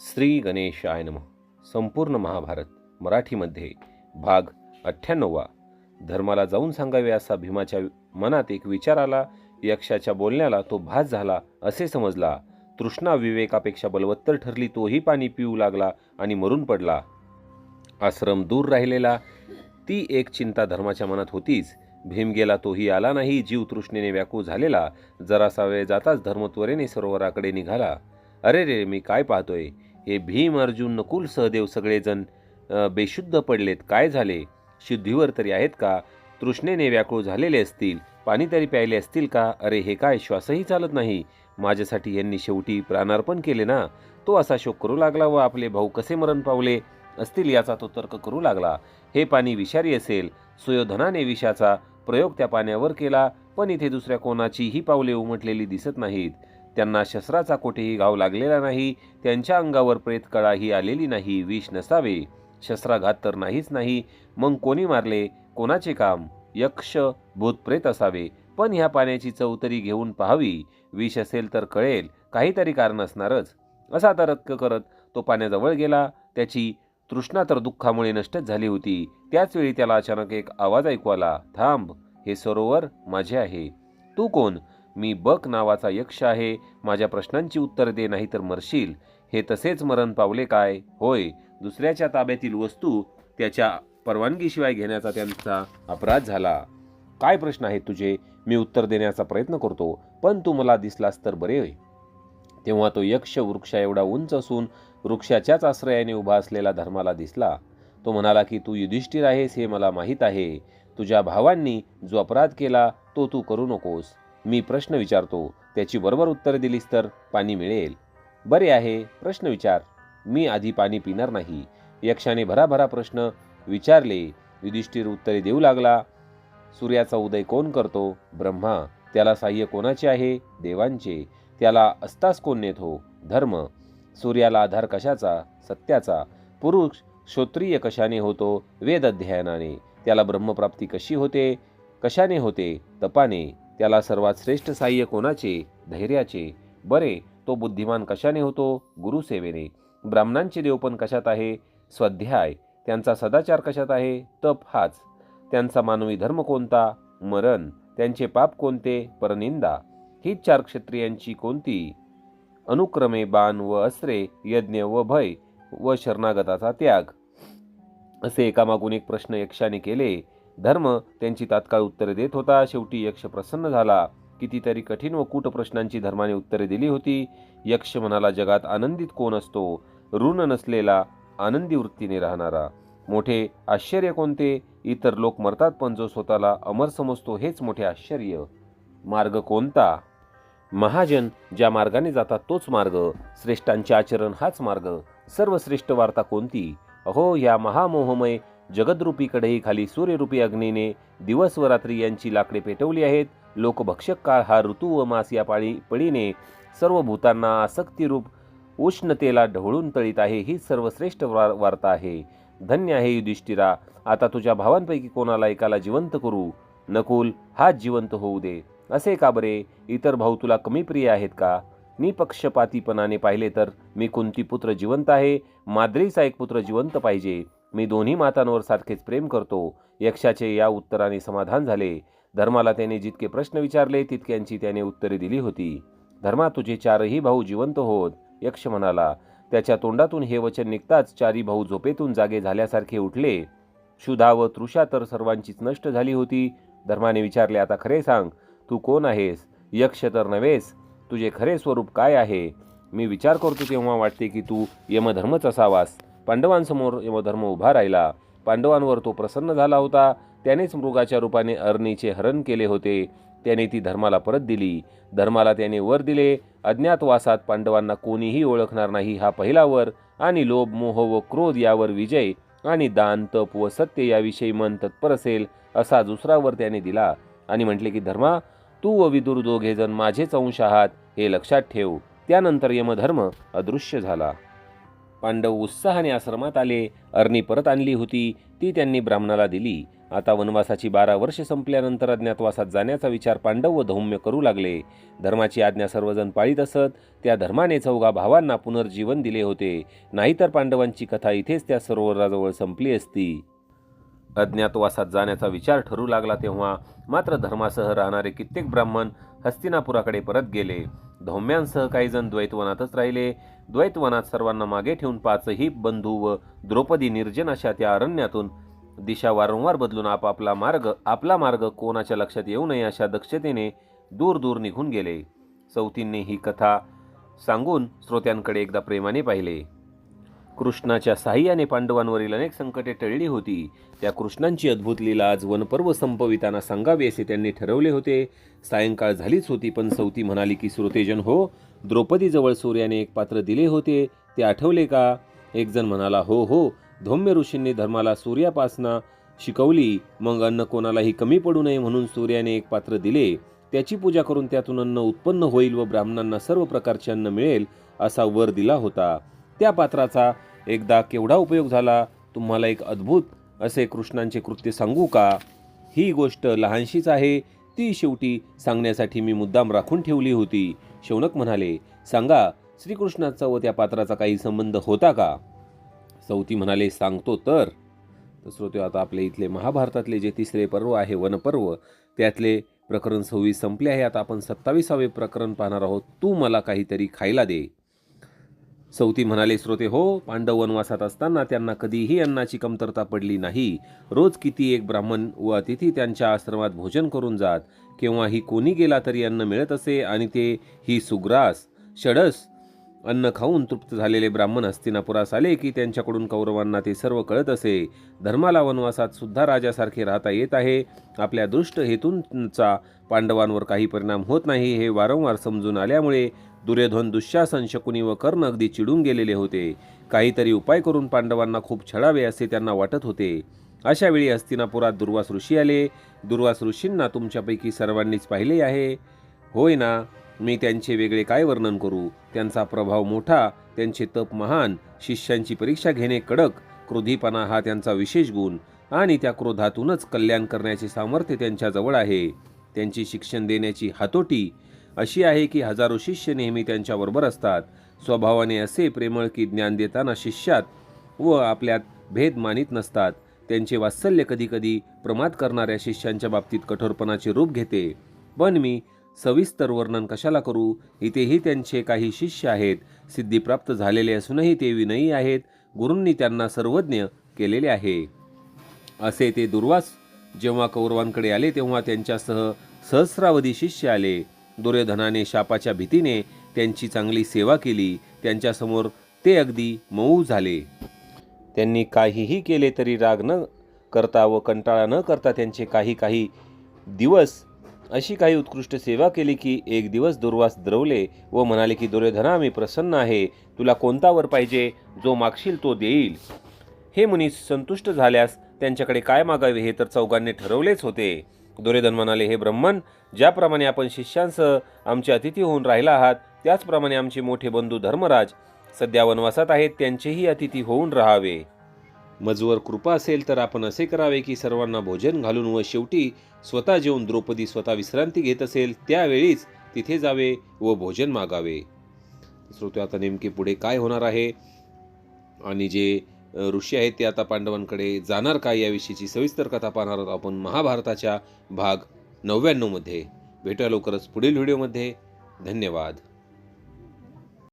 श्री गणेशाय नमः. संपूर्ण महाभारत मराठीमध्ये भाग अठ्ठ्याण्णववा. धर्माला जाऊन सांगावे असा भीमाच्या मनात एक विचार आला यक्षाच्या बोलण्याला तो भास झाला असे समजला. तृष्णा विवेकापेक्षा बलवत्तर ठरली तोही पाणी पिऊ लागला आणि मरून पडला. आश्रम दूर राहिलेला ती एक चिंता धर्माच्या मनात होतीच. भीम गेला तोही आला नाही जीव तृष्णेने व्याकुळ झालेला. जरासा वेळ जाताच धर्मत्वरेने सरोवराकडे निघाला. अरे रे मी काय पाहतोय? हे भीम अर्जुन नकुल सहदेव सगळेजण बेशुद्ध पडलेत. काय झाले? शुद्धीवर तरी आहेत का? तृष्णेने व्याकुळ झालेले असतील? पाणी तरी प्यायले असतील का? अरे हे काय श्वासही चालत नाही? माझ्यासाठी यांनी शेवटी प्राणार्पण केले ना? तो असा शोक करू लागला व आपले भाऊ कसे मरण पावले? असतील याचा तो तर्क करू लागला. हे पाणी विषारी असेल सुयोधनाने विषाचा प्रयोग त्या पाण्यावर केला पण इथे दुसऱ्या कोणाचीही पावले उमटलेली दिसत नाहीत. त्यांना शस्त्राचा कोठेही घाव लागलेला नाही त्यांच्या अंगावर प्रेतकळाही आलेली नाही विष नसावे. शस्त्राघात तर नाहीच नाही मग कोणी मारले कोणाचे काम? यक्ष भूतप्रेत असावे पण ह्या पाण्याची चौतरी घेऊन पाहावी. विष असेल तर कळेल काहीतरी कारण असणारच. असा तर्क करत तो पाण्याजवळ गेला. त्याची तृष्णा तर दुःखामुळे नष्टच झाली होती. त्याचवेळी त्याला अचानक एक आवाज ऐकू आला. थांब हे सरोवर माझे आहे. तू कोण? मी बक नावाचा यक्ष आहे माझ्या प्रश्नांची उत्तर दे नाही तर मरशील. हे तसेच मरण पावले काय? होय दुसऱ्याच्या ताब्यातील वस्तू त्याच्या परवानगीशिवाय घेण्याचा त्यांचा अपराध झाला. काय प्रश्न आहेत तुझे? मी उत्तर देण्याचा प्रयत्न करतो पण तू मला दिसलास तर बरे होय. तेव्हा तो यक्ष वृक्षा एवढा उंच असून वृक्षाच्याच आश्रयाने उभा असलेला धर्माला दिसला. तो म्हणाला की तू युधिष्ठिर आहेस हे मला माहीत आहे. तुझ्या भावांनी जो अपराध केला तो तू करू नकोस. मी प्रश्न विचारतो. त्याची बरोबर उत्तर दिलीस तर पाणी मिळेल. बरे आहे. प्रश्न विचार. मी आधी पाणी पिणार नाही. यक्षाने भराभरा प्रश्न विचारले. युधिष्ठिर उत्तरे देऊ लागला. सूर्याचा उदय कोण करतो? ब्रह्मा. त्याला साह्य कोणाचे आहे? देवांचे. त्याला अस्तास कोण नेतो? धर्म. सूर्याला आधार कशाचा? सत्याचा. पुरुष क्षोत्रिय कशाने होतो? वेद अध्ययनाने. त्याला ब्रह्मप्राप्ती कशी होते? कशाने होते? तपाने. त्याला सर्वात श्रेष्ठ साह्य कोणाचे? धैर्याचे. बरे तो बुद्धिमान कशाने होतो? गुरुसेवेने. ब्राह्मणांचे देवपण कशात आहे? स्वाध्याय. त्यांचा सदाचार कशात आहे? तप हाच. त्यांचा मानवी धर्म कोणता? मरण. त्यांचे पाप कोणते? परनिंदा. ही चार क्षत्रियांची कोणती? अनुक्रमे बाण व अस्त्रे यज्ञ व भय व शरणागताचा त्याग. असे एकामागून एक प्रश्न यक्षाने केले. धर्म त्यांची तात्काळ उत्तरे देत होता. शेवटी यक्ष प्रसन्न झाला. कितीतरी कठीण व कूट प्रश्नांची धर्माने उत्तरे दिली होती. यक्ष म्हणाला जगात आनंदित कोण असतो? ऋण नसलेला आनंदी वृत्तीने राहणारा. मोठे आश्चर्य कोणते? इतर लोक मरतात पण जो स्वतःला अमर समजतो हेच मोठे आश्चर्य. मार्ग कोणता? महाजन ज्या मार्गाने जातात तोच मार्ग. श्रेष्ठांचे आचरण हाच मार्ग. सर्वश्रेष्ठ वार्ता कोणती? अहो या महामोहमय जगदरूपीकडेही खाली सूर्यरूपी अग्नीने दिवस व रात्री यांची लाकडे पेटवली आहेत. लोकभक्षक काळ हा ऋतू व मास या पाळी पळीने सर्व भूतांना आसक्तीरूप उष्णतेला ढवळून तळीत आहे ही सर्वश्रेष्ठ वार वार्ता आहे. धन्य आहे युधिष्ठिरा आता तुझ्या भावांपैकी कोणाला एकाला जिवंत करू? नकुल हाच जिवंत होऊ दे. असे का बरे? इतर भाऊ तुला कमी प्रिय आहेत का? निपक्षपातीपणाने पाहिले तर मी कुंती पुत्र जिवंत आहे? माद्रीचा एक पुत्र जिवंत पाहिजे. मी दोन्ही मातांवर सारखेच प्रेम करतो. यक्षाचे या उत्तराने समाधान झाले. धर्माला त्याने जितके प्रश्न विचारले तितक्यांची त्याने उत्तरे दिली होती. धर्मा तुझे चारही भाऊ जिवंत होत यक्ष म्हणाला. त्याच्या तोंडातून हे वचन निघताच चारी भाऊ झोपेतून जागे झाल्यासारखे उठले. क्षुधा व तृषा तर सर्वांचीच नष्ट झाली होती. धर्माने विचारले आता खरे सांग तू कोण आहेस? यक्ष तर नव्हेस. तुझे खरे स्वरूप काय आहे? मी विचार करतो तेव्हा वाटते की तू यमधर्मच असावास. पांडवांसमोर यमधर्म उभा राहिला. पांडवांवर तो प्रसन्न झाला होता. त्यानेच मृगाच्या रूपाने अर्णीचे हरण केले होते. त्याने ती धर्माला परत दिली. धर्माला त्याने वर दिले. अज्ञातवासात पांडवांना कोणीही ओळखणार नाही हा पहिला वर आणि लोभ मोह व क्रोध यावर विजय आणि दान तप व सत्य याविषयी मन तत्पर असेल असा दुसरा वर त्याने दिला. आणि म्हटले की धर्मा तू व विदुर दोघे जण माझेच अंश आहात हे लक्षात ठेव. त्यानंतर यमधर्म अदृश्य झाला. पांडव उत्साहाने आश्रमात आले. अर्णी परत आणली होती. ती त्यांनी ब्राह्मणाला दिली. आता वनवासाची बारा वर्षे संपल्यानंतर अज्ञातवासात जाण्याचा विचार पांडव व धौम्य करू लागले. धर्माची आज्ञा सर्वजण पाळीत असत. त्या धर्माने चौघा भावांना पुनर्जीवन दिले होते. नाहीतर पांडवांची कथा इथेच त्या सरोवराजवळ संपली असती. अज्ञातवासात जाण्याचा विचार ठरू लागला तेव्हा मात्र धर्मासह राहणारे कित्येक ब्राह्मण हस्तिनापुराकडे परत गेले. धौम्यांसह काही जण द्वैतवनातच राहिले. द्वैतवनात सर्वांना मागे ठेवून पाचही बंधू व द्रौपदी निर्जन अशा त्या अरण्यातून दिशा वारंवार बदलून आपापला मार्ग आपला मार्ग कोणाच्या लक्षात येऊ नये अशा दक्षतेने दूर दूर निघून गेले. चौथींनी ही कथा सांगून श्रोत्यांकडे एकदा प्रेमाने पाहिले. कृष्णाच्या साह्याने पांडवांवरील अनेक संकटे टळली होती. त्या कृष्णांची अद्भुत लीला आज वनपर्व संपविताना सांगावी असे त्यांनी ठरवले होते. सायंकाळ झालीच होती पण सौती म्हणाली की श्रोतेजन हो द्रौपदीजवळ सूर्याने एक पात्र दिले होते. ते आठवले का? एकजण म्हणाला हो हो धौम्य ऋषींनी धर्माला सूर्यापासना शिकवली. मग अन्न कोणालाही कमी पडू नये म्हणून सूर्याने एक पात्र दिले. त्याची पूजा करून त्यातून अन्न उत्पन्न होईल व ब्राह्मणांना सर्व प्रकारचे अन्न मिळेल असा वर दिला होता. त्या पात्राचा एकदा केवढा उपयोग झाला? तुम्हाला एक अद्भुत असे कृष्णांचे कृत्य सांगू का? ही गोष्ट लहानशीच आहे. ती शेवटी सांगण्यासाठी मी मुद्दाम राखून ठेवली होती. शौनक म्हणाले सांगा श्रीकृष्णाचा व त्या पात्राचा काही संबंध होता का? सौती म्हणाले सांगतो तर. श्रोते आता आपल्या इथले महाभारतातले जे तिसरे पर्व आहे वनपर्व त्यातले प्रकरण सव्वीस संपले आहे. आता आपण सत्तावीसावे प्रकरण पाहणार आहोत. तू मला काहीतरी खायला दे. सौती म्हणाले श्रोते हो पांडव वनवासात असताना त्यांना कधीही अन्नाची कमतरता पडली नाही. रोज किती एक ब्राह्मण व अतिथी त्यांच्या आश्रमात भोजन करून जात. केव्हाही कोणी गेला तरी अन्न मिळत असे आणि ते ही सुग्रास षडस अन्न खाऊन तृप्त झालेले ब्राह्मण हस्तिनापुरास आले की त्यांच्याकडून कौरवांना ते सर्व कळत असे. धर्माला वनवासात सुद्धा राजासारखे राहता येत आहे. आपल्या दृष्ट हेतूंचा पांडवांवर काही परिणाम होत नाही हे वारंवार समजून आल्यामुळे दुर्योधन दुःशासन शकुनी व कर्ण अगदी चिडून गेलेले होते. काहीतरी उपाय करून पांडवांना खूप छळावे असे त्यांना वाटत होते. अशा वेळी हस्तिनापुरात दुर्वास ऋषी आले. दुर्वास ऋषींना तुमच्यापैकी सर्वांनीच पाहिले आहे. होय ना? मी त्यांचे वेगळे काय वर्णन करू? त्यांचा प्रभाव मोठा त्यांचे तप महान शिष्यांची परीक्षा घेणे कडक क्रोधीपणा हा त्यांचा विशेष गुण आणि त्या क्रोधातूनच कल्याण करण्याचे सामर्थ्य त्यांच्याजवळ आहे. त्यांची शिक्षण देण्याची हातोटी अशी आहे की हजारो शिष्य नेहमी त्यांच्याबरोबर असतात. स्वभावाने असे प्रेमळ की ज्ञान देताना शिष्यात व आपल्यात भेद मानित नसतात. त्यांचे वात्सल्य कधीकधी प्रमाद करणाऱ्या शिष्यांच्या बाबतीत कठोरपणाचे रूप घेते. पण मी सविस्तर वर्णन कशाला करू? इथेही त्यांचे काही शिष्य आहेत. सिद्धिप्राप्त झालेले असूनही ते विनयी आहेत. गुरूंनी त्यांना सर्वज्ञ केलेले आहे. असे ते दुर्वास जेव्हा कौरवांकडे आले तेव्हा त्यांच्यासह सहस्रावधी शिष्य आले. दुर्योधनाने शापाच्या भीतीने त्यांची चांगली सेवा केली. त्यांच्यासमोर ते अगदी मऊ झाले. त्यांनी काहीही केले तरी राग न करता व कंटाळा न करता त्यांचे काही काही दिवस अशी काही उत्कृष्ट सेवा केली की एक दिवस दुर्वास द्रवले व म्हणाले की दुर्योधना मी प्रसन्न आहे. तुला कोणता वर पाहिजे? जो मागशील तो देईल. हे मुनी संतुष्ट झाल्यास त्यांच्याकडे काय मागावे हे तर चौघांनी ठरवलेच होते. दुर्योधन म्हणाले हे ब्रह्मन ज्याप्रमाणे आपण शिष्यांसह आमचे अतिथी होऊन राहिला आहात त्याचप्रमाणे आमचे मोठे बंधू धर्मराज सध्या वनवासात आहेत त्यांचेही अतिथी होऊन राहावे. मजवर कृपा असेल तर आपण असे करावे की सर्वांना भोजन घालून व शेवटी स्वतः जेवून द्रौपदी स्वतः विश्रांती घेत असेल त्यावेळीच तिथे जावे व भोजन मागावे. श्रोते आता नेमके पुढे काय होणार आहे? आणि जे ऋषी आहेत ते आता पांडवांकडे. जाणार का याविषयीची सविस्तर कथा पाहणार आहोत आपण महाभारताच्या भाग नव्याण्णवमध्ये. भेटूया लवकरच पुढील व्हिडिओमध्ये. धन्यवाद.